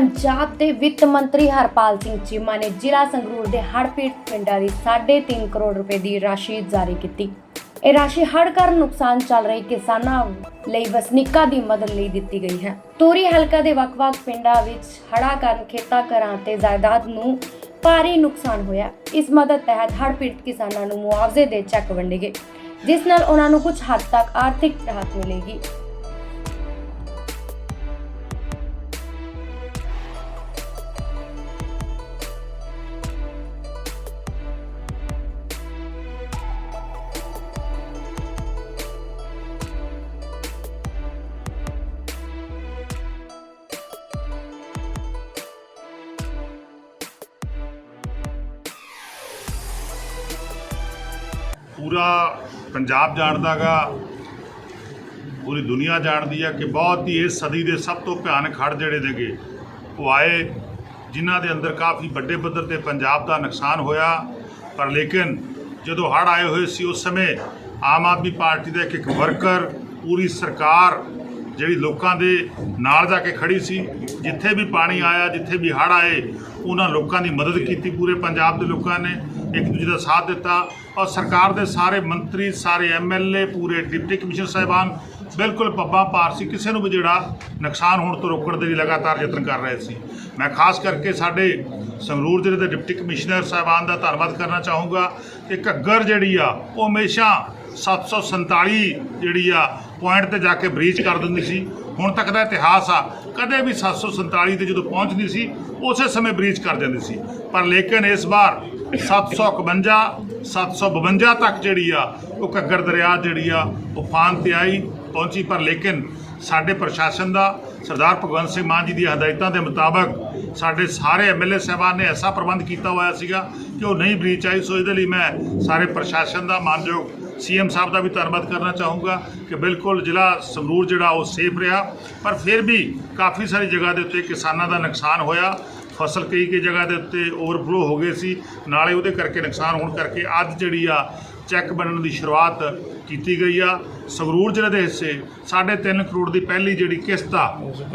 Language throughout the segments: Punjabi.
ਪੰਜਾਬ ਦੇ ਵਿੱਤ ਮੰਤਰੀ ਹਰਪਾਲ ਸਿੰਘ ਚੀਮਾ ਨੇ ਜ਼ਿਲ੍ਹਾ ਸੰਗਰੂਰ ਦੇ ਹੜ੍ਹਪੀੜਤ ਪਿੰਡਾਂ ਦੀ 3.5 ਕਰੋੜ ਰੁਪਏ ਦੀ ਰਾਸ਼ੀ ਜਾਰੀ ਕੀਤੀ। ਇਹ ਰਾਸ਼ੀ ਹੜ੍ਹ ਕਾਰਨ ਨੁਕਸਾਨ ਚੱਲ ਰਹੇ ਕਿਸਾਨਾਂ ਲਈ ਵਸਨੀਕਾਂ ਦੀ ਮਦਦ ਲਈ ਦਿੱਤੀ ਗਈ ਹੈ। ਤੋਰੀ ਹਲਕਾ ਦੇ ਵੱਖ-ਵੱਖ ਪਿੰਡਾਂ ਵਿੱਚ ਹੜ੍ਹਾਂ ਕਾਰਨ ਖੇਤਾਂ, ਘਰਾਂ ਤੇ ਜਾਇਦਾਦ ਨੂੰ ਭਾਰੀ ਨੁਕਸਾਨ ਹੋਇਆ। ਇਸ ਮਦਦ ਤਹਿਤ ਹੜ੍ਹ ਪੀੜਤ ਕਿਸਾਨਾਂ ਨੂੰ ਮੁਆਵਜ਼ੇ ਦੇ ਚੈੱਕ ਵੰਡੇ ਗਏ, ਜਿਸ ਨਾਲ ਉਹਨਾਂ ਨੂੰ ਕੁਝ ਹੱਦ ਤੱਕ ਆਰਥਿਕ ਰਾਹਤ ਮਿਲੇਗੀ। ਪੂਰਾ ਪੰਜਾਬ ਜਾਣਦਾਗਾ, ਪੂਰੀ ਦੁਨੀਆ ਜਾਣਦੀ ਆ ਕਿ ਬਹੁਤ ਹੀ ਇਸ ਸਦੀ ਦੇ ਸਭ ਤੋਂ ਭਿਆਨਕ ਹੜ੍ਹ ਜਿਹੜੇ ਨੇਗੇ, ਉਹ ਆਏ, ਜਿਨ੍ਹਾਂ ਦੇ ਅੰਦਰ ਕਾਫੀ ਵੱਡੇ ਪੱਧਰ ਤੇ ਪੰਜਾਬ ਦਾ ਨੁਕਸਾਨ ਹੋਇਆ। ਪਰ ਲੇਕਿਨ ਜਦੋਂ ਹੜ੍ਹ ਆਏ ਹੋਏ ਸੀ ਉਸ ਸਮੇਂ ਆਮ ਆਦਮੀ ਪਾਰਟੀ ਦਾ ਇੱਕ ਇੱਕ ਵਰਕਰ, ਪੂਰੀ ਸਰਕਾਰ ਜਿਹੜੀ ਲੋਕਾਂ ਦੇ ਨਾਲ ਜਾ ਕੇ ਖੜੀ ਸੀ, ਜਿੱਥੇ ਵੀ ਪਾਣੀ ਆਇਆ, ਜਿੱਥੇ ਵੀ ਹੜ੍ਹ ਆਏ, ਉਹਨਾਂ ਲੋਕਾਂ ਦੀ ਮਦਦ ਕੀਤੀ ਪੂਰੇ ਪੰਜਾਬ ਦੇ ਲੋਕਾਂ ਨੇ, ਇੱਕ ਦੂਜੇ ਦਾ ਸਾਥ ਦਿੱਤਾ। ਔਰ ਸਰਕਾਰ ਦੇ ਸਾਰੇ ਮੰਤਰੀ, ਸਾਰੇ ਐਮਐਲਏ ਪੂਰੇ ਡਿਪਟੀ ਕਮਿਸ਼ਨਰ ਸਾਹਿਬਾਨ ਬਿਲਕੁਲ ਪੱਬਾਂ ਪਾਰ ਸੀ। ਕਿਸੇ ਨੂੰ ਵੀ ਜਿਹੜਾ ਨੁਕਸਾਨ ਹੋਣ ਤੋਂ ਰੋਕਣ ਦੇ ਲਈ ਲਗਾਤਾਰ ਯਤਨ ਕਰ ਰਹੇ ਸੀ। ਮੈਂ ਖਾਸ ਕਰਕੇ ਸਾਡੇ ਸੰਗਰੂਰ ਜ਼ਿਲ੍ਹੇ ਦੇ ਡਿਪਟੀ ਕਮਿਸ਼ਨਰ ਸਾਹਿਬਾਨ ਦਾ ਧੰਨਵਾਦ ਕਰਨਾ ਚਾਹੂੰਗਾ। ਕਿ ਘੱਗਰ ਜਿਹੜੀ ਆ, ਉਹ ਹਮੇਸ਼ਾ 747 ਜਿਹੜੀ ਆ ਪੁਆਇੰਟ ਤੇ ਜਾ ਕੇ ਬ੍ਰੀਚ ਕਰ ਦਿੰਦੀ ਸੀ। ਹੁਣ ਤੱਕ ਦਾ ਇਤਿਹਾਸ ਆ, ਕਦੇ ਵੀ 747 ਤੇ ਜਦੋਂ ਪਹੁੰਚਦੀ ਸੀ, ਉਸੇ ਸਮੇਂ ਬ੍ਰੀਚ ਕਰ ਜਾਂਦੀ ਸੀ। ਪਰ ਲੇਕਿਨ ਇਸ ਵਾਰ 751 752 ਤੱਕ ਜਿਹੜੀ ਆ, ਉਹ ਘੱਗਰ ਦਰਿਆ ਜਿਹੜੀ ਆ ਉਫਾਨ ਤੇ ਆਈ, ਪਹੁੰਚੀ। ਪਰ ਲੇਕਿਨ ਸਾਡੇ ਪ੍ਰਸ਼ਾਸਨ ਦਾ, ਸਰਦਾਰ ਭਗਵੰਤ ਸਿੰਘ ਮਾਨ ਜੀ ਦੀਆਂ ਹਦਾਇਤਾਂ ਦੇ ਮੁਤਾਬਕ ਸਾਡੇ ਸਾਰੇ ਐਮਐਲਏ ਸਾਹਿਬਾਨ ਨੇ ਐਸਾ ਪ੍ਰਬੰਧ ਕੀਤਾ ਹੋਇਆ ਸੀਗਾ ਕਿ ਉਹ ਨਹੀਂ ਬ੍ਰੀਚ ਆਈ। ਸੋ ਇਹਦੇ ਲਈ ਮੈਂ ਸਾਰੇ ਪ੍ਰਸ਼ਾਸਨ ਦਾ ਮਾਨਯੋਗ ਸੀਐਮ ਸਾਹਿਬ ਦਾ ਵੀ ਧੰਨਵਾਦ ਕਰਨਾ ਚਾਹੂੰਗਾ ਕਿ ਬਿਲਕੁਲ ਜ਼ਿਲ੍ਹਾ ਸੰਗਰੂਰ ਜਿਹੜਾ ਉਹ ਸੇਫ ਰਿਹਾ। ਪਰ ਫਿਰ ਵੀ ਕਾਫੀ ਸਾਰੀ ਜਗ੍ਹਾ ਦੇ ਉੱਤੇ ਕਿਸਾਨਾਂ ਦਾ ਨੁਕਸਾਨ ਹੋਇਆ। ਫਸਲ ਕਈ ਕਈ ਜਗ੍ਹਾ ਦੇ ਉੱਤੇ ਓਵਰਫਲੋ ਹੋ ਗਏ ਸੀ। ਨਾਲੇ ਉਹਦੇ ਕਰਕੇ ਨੁਕਸਾਨ ਹੋਣ ਕਰਕੇ ਅੱਜ ਜਿਹੜੀ ਆ ਚੈੱਕ ਬਣਨ ਦੀ ਸ਼ੁਰੂਆਤ ਕੀਤੀ ਗਈ ਆ। ਸੰਗਰੂਰ ਜ਼ਿਲ੍ਹੇ ਦੇ ਹਿੱਸੇ 3.5 ਕਰੋੜ ਦੀ ਪਹਿਲੀ ਜਿਹੜੀ ਕਿਸ਼ਤ ਆ,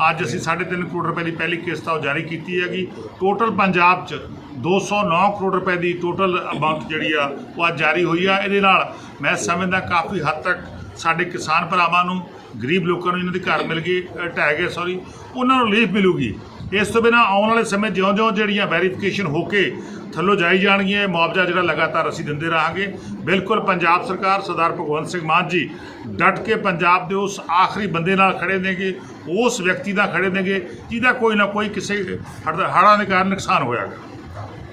ਅੱਜ ਅਸੀਂ 3.5 ਕਰੋੜ ਰੁਪਏ ਦੀ ਪਹਿਲੀ ਕਿਸ਼ਤ ਆ ਉਹ ਜਾਰੀ ਕੀਤੀ ਹੈਗੀ। ਟੋਟਲ ਪੰਜਾਬ 'ਚ 209 ਕਰੋੜ ਰੁਪਏ ਦੀ ਟੋਟਲ ਅਮਾਉਂਟ ਜਿਹੜੀ ਆ, ਉਹ ਅੱਜ ਜਾਰੀ ਹੋਈ ਆ। ਇਹਦੇ ਨਾਲ ਮੈਂ ਸਮਝਦਾ ਕਾਫੀ ਹੱਦ ਤੱਕ ਸਾਡੇ ਕਿਸਾਨ ਭਰਾਵਾਂ ਨੂੰ, ਗਰੀਬ ਲੋਕਾਂ ਨੂੰ ਇਹਨਾਂ ਦੇ ਘਰ ਮਿਲ ਗਏ ਢਹਿ ਗਏ ਸੌਰੀ ਉਹਨਾਂ ਨੂੰ ਰਿਲੀਫ ਮਿਲੂਗੀ। ਇਸ ਤੋਂ ਬਿਨਾ ਆਉਣ ਵਾਲੇ ਸਮੇਂ ਜਿਉਂ-ਜਿਉਂ ਜਿਹੜੀਆਂ ਵੈਰੀਫਿਕੇਸ਼ਨ ਹੋ ਕੇ ਥੱਲੋਂ ਜਾਈ ਜਾਣਗੀਆਂ ਮੁਆਵਜ਼ਾ ਜਿਹੜਾ ਲਗਾਤਾਰ ਅਸੀਂ ਦਿੰਦੇ ਰਹਾਂਗੇ। ਬਿਲਕੁਲ ਪੰਜਾਬ ਸਰਕਾਰ ਸਰਦਾਰ ਭਗਵੰਤ ਸਿੰਘ ਮਾਨ ਜੀ ਡਟ ਕੇ ਪੰਜਾਬ ਦੇ ਉਸ ਆਖਰੀ ਬੰਦੇ ਨਾਲ ਖੜੇ ਨੇਗੇ, ਉਸ ਵਿਅਕਤੀ ਨਾਲ ਖੜੇ ਨੇਗੇ, ਜਿਹਦਾ ਕੋਈ ਨਾ ਕੋਈ ਕਿਸੇ ਹੜ੍ਹ- ਹੜ੍ਹਾਂ ਦੇ ਕਾਰਨ ਨੁਕਸਾਨ ਹੋਇਆਗਾ।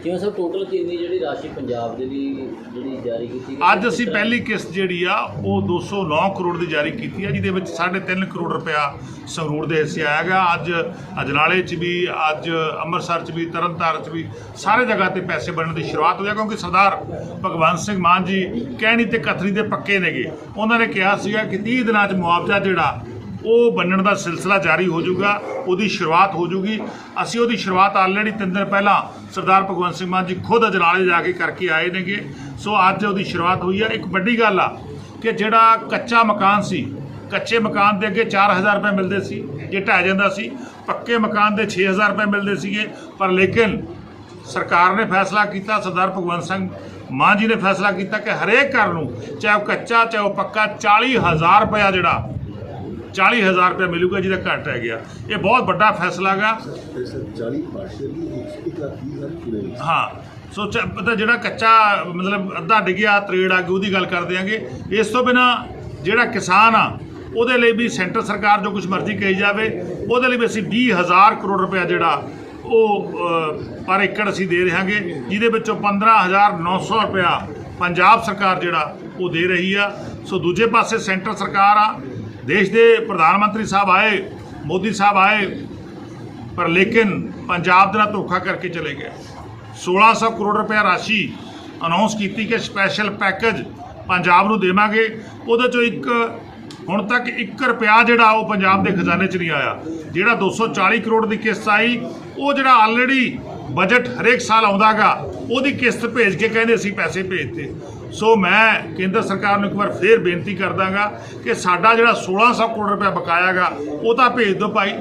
ਕਿਉਂ ਸਰ ਟੋਟਲ ਕਿੰਨੀ ਜਿਹੜੀ ਰਾਸ਼ੀ ਪੰਜਾਬ ਦੇ ਲਈ ਜਿਹੜੀ ਜਾਰੀ ਕੀਤੀ ਗਈ ਅੱਜ ਅਸੀਂ ਪਹਿਲੀ ਕਿਸ਼ਤ ਜਿਹੜੀ ਆ, ਉਹ 209 ਕਰੋੜ ਦੀ ਜਾਰੀ ਕੀਤੀ ਆ, ਜਿਹਦੇ ਵਿੱਚ 3.5 ਕਰੋੜ ਰੁਪਇਆ ਸੰਗਰੂਰ ਦੇ ਹਿੱਸੇ ਆਇਆ ਗਿਆ। ਅੱਜ ਅਜਨਾਲੇ 'ਚ ਵੀ, ਅੱਜ ਅੰਮ੍ਰਿਤਸਰ 'ਚ ਵੀ, ਤਰਨਤਾਰਨ 'ਚ ਵੀ ਸਾਰੇ ਜਗ੍ਹਾ ਤੇ ਪੈਸੇ ਬਣਨ ਦੀ ਸ਼ੁਰੂਆਤ ਹੋਈ ਆ, ਕਿਉਂਕਿ ਸਰਦਾਰ ਭਗਵੰਤ ਸਿੰਘ ਮਾਨ ਜੀ ਕਹਿਣੀ ਤੇ ਕਥਰੀ ਦੇ ਪੱਕੇ ਨੇਗੇ। ਉਹਨਾਂ ਨੇ ਕਿਹਾ ਸੀਗਾ ਕਿ 30 ਦਿਨਾਂ 'ਚ ਮੁਆਵਜ਼ਾ ਜਿਹੜਾ ਉਹ ਬੰਨਣ ਦਾ ਸਿਲਸਿਲਾ ਜਾਰੀ ਹੋ ਜਾਊਗਾ, ਉਹਦੀ ਸ਼ੁਰੂਆਤ ਹੋ ਜਾਊਗੀ। ਅਸੀਂ ਉਹਦੀ ਸ਼ੁਰੂਆਤ ਆਲਰੇਡੀ ਤਿੰਨ ਦਿਨ ਪਹਿਲਾਂ ਸਰਦਾਰ ਭਗਵੰਤ ਸਿੰਘ ਮਾਨ ਜੀ ਖੁਦ ਅਜਨਾਲੇ ਜਾ ਕੇ ਕਰਕੇ ਆਏ ਨੇਗੇ। ਸੋ ਅੱਜ ਉਹਦੀ ਸ਼ੁਰੂਆਤ ਹੋਈ ਆ। ਇੱਕ ਵੱਡੀ ਗੱਲ ਆ ਕਿ ਜਿਹੜਾ ਕੱਚਾ ਮਕਾਨ ਸੀ, ਕੱਚੇ ਮਕਾਨ ਦੇ ਅੱਗੇ 4000 ਰੁਪਏ ਮਿਲਦੇ ਸੀ, ਜੇ ਢਹਿ ਜਾਂਦਾ ਸੀ, ਪੱਕੇ ਮਕਾਨ ਦੇ 6000 ਰੁਪਏ ਮਿਲਦੇ ਸੀਗੇ। ਪਰ ਲੇਕਿਨ ਸਰਕਾਰ ਨੇ ਫੈਸਲਾ ਕੀਤਾ, ਸਰਦਾਰ ਭਗਵੰਤ ਸਿੰਘ ਮਾਂ ਜੀ ਨੇ ਫੈਸਲਾ ਕੀਤਾ ਕਿ ਹਰੇਕ ਘਰ ਨੂੰ, ਚਾਹੇ ਉਹ ਕੱਚਾ, ਚਾਹੇ ਉਹ ਪੱਕਾ 40000 ਰੁਪਇਆ ਜਿਹੜਾ 40000 ਰੁਪਏ ਮਿਲੂਗਾ ਜਿਹਦਾ ਘੱਟ ਰਹਿ ਗਿਆ। ਇਹ ਬਹੁਤ ਵੱਡਾ ਫੈਸਲਾ ਗਾ। ਸਰ 40 ਪਾਰਸ਼ਲੀ ਇੱਕ ਲੱਖ ਵੀਹ ਹਜ਼ਾਰ ਪੂਰੇ ਹਾਂ ਸੋ ਪਤਾ ਜਿਹੜਾ ਕੱਚਾ ਮਤਲਬ ਅੱਧਾ ਡਿੱਗਿਆ ਤਰੇੜ ਆ ਗਈ ਉਹਦੀ ਗੱਲ ਕਰ ਦਿਆਂਗੇ। ਇਸ ਤੋਂ ਬਿਨਾ ਜਿਹੜਾ ਕਿਸਾਨ ਆ ਉਹਦੇ ਲਈ ਵੀ ਸੈਂਟਰ ਸਰਕਾਰ ਜੋ ਕੁਝ ਮਰਜ਼ੀ ਕਹੀ ਜਾਵੇ ਉਹਦੇ ਲਈ ਵੀ ਅਸੀਂ 20000 ਕਰੋੜ ਰੁਪਏ ਜਿਹੜਾ ਉਹ ਪਰ ਏਕੜ ਅਸੀਂ ਦੇ ਰਹਾਂਗੇ ਜਿਹਦੇ ਵਿੱਚੋਂ 15900 ਰੁਪਇਆ ਪੰਜਾਬ ਸਰਕਾਰ ਜਿਹੜਾ ਉਹ ਦੇ ਰਹੀ ਆ। ਸੋ ਦੂਜੇ ਪਾਸੇ ਸੈਂਟਰ ਸਰਕਾਰ ਆ ਦੇਸ਼ ਦੇ ਪ੍ਰਧਾਨ ਮੰਤਰੀ ਸਾਹਿਬ ਆਏ, ਮੋਦੀ ਸਾਹਿਬ ਆਏ, ਪਰ ਲੇਕਿਨ ਪੰਜਾਬ ਦੇ ਨਾਲ ਧੋਖਾ ਕਰਕੇ ਚਲੇ ਗਏ। 1600 ਕਰੋੜ ਰੁਪਏ ਰਾਸ਼ੀ ਅਨਾਉਂਸ ਕੀਤੀ ਕਿ ਸਪੈਸ਼ਲ ਪੈਕੇਜ ਪੰਜਾਬ ਨੂੰ ਦੇਵਾਂਗੇ। ਉਹਦੇ ਚੋਂ ਇੱਕ, ਹੁਣ ਤੱਕ 1 ਰੁਪਿਆ ਜਿਹੜਾ ਉਹ ਪੰਜਾਬ ਦੇ ਖਜ਼ਾਨੇ 'ਚ ਨਹੀਂ ਆਇਆ। ਜਿਹੜਾ 240 ਕਰੋੜ ਦੀ ਕਿਸ਼ਤ ਆਈ, ਉਹ ਜਿਹੜਾ ਆਲਰੇਡੀ ਬਜਟ ਹਰੇਕ ਸਾਲ ਆਉਂਦਾਗਾ, ਉਹਦੀ ਕਿਸ਼ਤ ਭੇਜ ਕੇ ਕਹਿੰਦੇ ਅਸੀਂ ਪੈਸੇ ਭੇਜਤੇ। ਸੋ ਮੈਂ ਕੇਂਦਰ ਸਰਕਾਰ ਨੂੰ ਇੱਕ ਵਾਰ ਫੇਰ ਬੇਨਤੀ ਕਰਦਾਗਾ ਕਿ ਸਾਡਾ ਜਿਹੜਾ 1600 ਕਰੋੜ ਰੁਪਏ ਬਕਾਇਆਗਾ, ਉਹ ਤਾਂ ਭੇਜ ਦਿਓ ਭਾਈ।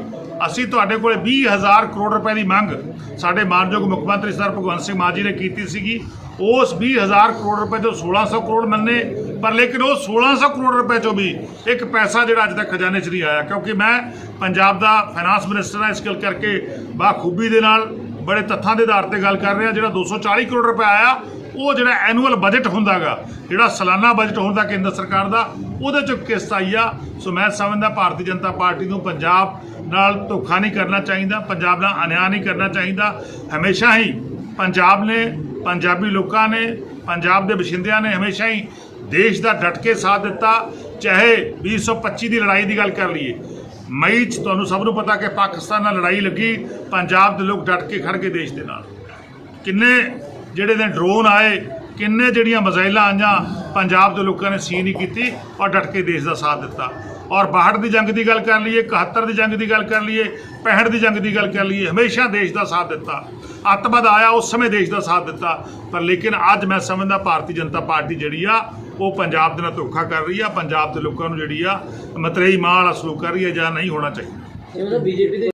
ਅਸੀਂ ਤੁਹਾਡੇ ਕੋਲੇ 20000 ਕਰੋੜ ਰੁਪਏ ਦੀ ਮੰਗ ਸਾਡੇ ਮਾਨਯੋਗ ਮੁੱਖ ਮੰਤਰੀ ਸਰ ਭਗਵੰਤ ਸਿੰਘ ਮਾਨ ਜੀ ਨੇ ਕੀਤੀ ਸੀਗੀ। ਉਸ 20000 ਕਰੋੜ ਰੁਪਏ ਤੋਂ 1600 ਕਰੋੜ ਮੰਨੇ, ਪਰ ਲੇਕਿਨ ਉਹ 1600 ਕਰੋੜ ਰੁਪਏ ਚੋਂ ਵੀ ਇੱਕ ਪੈਸਾ ਜਿਹੜਾ ਅੱਜ ਤੱਕ ਖਜ਼ਾਨੇ 'ਚ ਨਹੀਂ ਆਇਆ, ਕਿਉਂਕਿ ਮੈਂ ਪੰਜਾਬ ਦਾ ਫਾਈਨਾਂਸ ਮਿਨਿਸਟਰ ਹਾਂ, ਇਸ ਗੱਲ ਕਰਕੇ ਬਾਖੂਬੀ ਦੇ ਨਾਲ ਬੜੇ ਤੱਥਾਂ ਦੇ ਆਧਾਰ ਤੇ ਗੱਲ ਕਰ ਰਿਹਾ ਜਿਹੜਾ 240 ਕਰੋੜ ਰੁਪਏ ਆਇਆ, ਉਹ ਜਿਹੜਾ ਐਨੂਅਲ ਬਜਟ ਹੁੰਦਾਗਾ, ਜਿਹੜਾ ਸਾਲਾਨਾ ਬਜਟ ਹੁੰਦਾ ਕੇਂਦਰ ਸਰਕਾਰ ਦਾ, ਉਹਦੇ ਚੋਂ ਕਿਸ਼ਤ ਆਈ ਆ। ਸੋ ਮੈਂ ਸਮਝਦਾ ਭਾਰਤੀ ਜਨਤਾ ਪਾਰਟੀ ਨੂੰ ਪੰਜਾਬ ਨਾਲ ਧੋਖਾ ਨਹੀਂ ਕਰਨਾ ਚਾਹੀਦਾ, ਪੰਜਾਬ ਨਾਲ ਅਨਿਆਂ ਨਹੀਂ ਕਰਨਾ ਚਾਹੀਦਾ। ਹਮੇਸ਼ਾ ਹੀ ਪੰਜਾਬ ਨੇ, ਪੰਜਾਬੀ ਲੋਕਾਂ ਨੇ, ਪੰਜਾਬ ਦੇ ਵਸਿੰਦਿਆਂ ਨੇ ਹਮੇਸ਼ਾ ਹੀ ਦੇਸ਼ ਦਾ ਡਟ ਕੇ ਸਾਥ ਦਿੱਤਾ। ਚਾਹੇ 2025 ਦੀ ਲੜਾਈ ਦੀ ਗੱਲ ਕਰ ਲਈਏ ਮਈ ਚ ਤੁਹਾਨੂੰ ਸਭ ਨੂੰ ਪਤਾ ਕਿ ਪਾਕਿਸਤਾਨ ਨਾਲ ਲੜਾਈ ਲੱਗੀ, ਪੰਜਾਬ ਦੇ ਲੋਕ ਡਟ ਕੇ ਖੜ ਗਏ ਦੇਸ਼ ਦੇ ਨਾਲ। ਕਿੰਨੇ ਜਿਹੜੇ ਨੇ ਡਰੋਨ ਆਏ, ਕਿੰਨੇ ਜਿਹੜੀਆਂ ਮਜ਼ਾਈਲਾਂ ਆਈਆਂ, ਪੰਜਾਬ ਦੇ ਲੋਕਾਂ ਨੇ ਸੀ ਨਹੀਂ ਕੀਤੀ ਔਰ ਡਟ ਕੇ ਦੇਸ਼ ਦਾ ਸਾਥ ਦਿੱਤਾ। ਔਰ 62 ਦੀ ਜੰਗ ਦੀ ਗੱਲ ਕਰ ਲਈਏ 71 ਦੀ ਜੰਗ ਦੀ ਗੱਲ ਕਰ ਲਈਏ 65 ਦੀ ਜੰਗ ਦੀ ਗੱਲ ਕਰ ਲਈਏ, ਹਮੇਸ਼ਾ ਦੇਸ਼ ਦਾ ਸਾਥ ਦਿੱਤਾ। ਅੱਤਵਾਦ ਆਇਆ, ਉਸ ਸਮੇਂ ਦੇਸ਼ ਦਾ ਸਾਥ ਦਿੱਤਾ। ਪਰ ਲੇਕਿਨ ਅੱਜ ਮੈਂ ਸਮਝਦਾ ਭਾਰਤੀ ਜਨਤਾ ਪਾਰਟੀ ਜਿਹੜੀ ਆ ਉਹ ਪੰਜਾਬ ਦੇ ਨਾਲ ਧੋਖਾ ਕਰ ਰਹੀ ਆ, ਪੰਜਾਬ ਦੇ ਲੋਕਾਂ ਨੂੰ ਜਿਹੜੀ ਆ ਮਤਰੇਈ ਮਾਂ ਵਾਲਾ ਸਲੂਕ ਕਰ ਰਹੀ ਹੈ ਜਾਂ ਨਹੀਂ ਹੋਣਾ ਚਾਹੀਦਾ। ਇਹ ਮਤਲਬ ਬੀਜੇਪੀ ਦੇ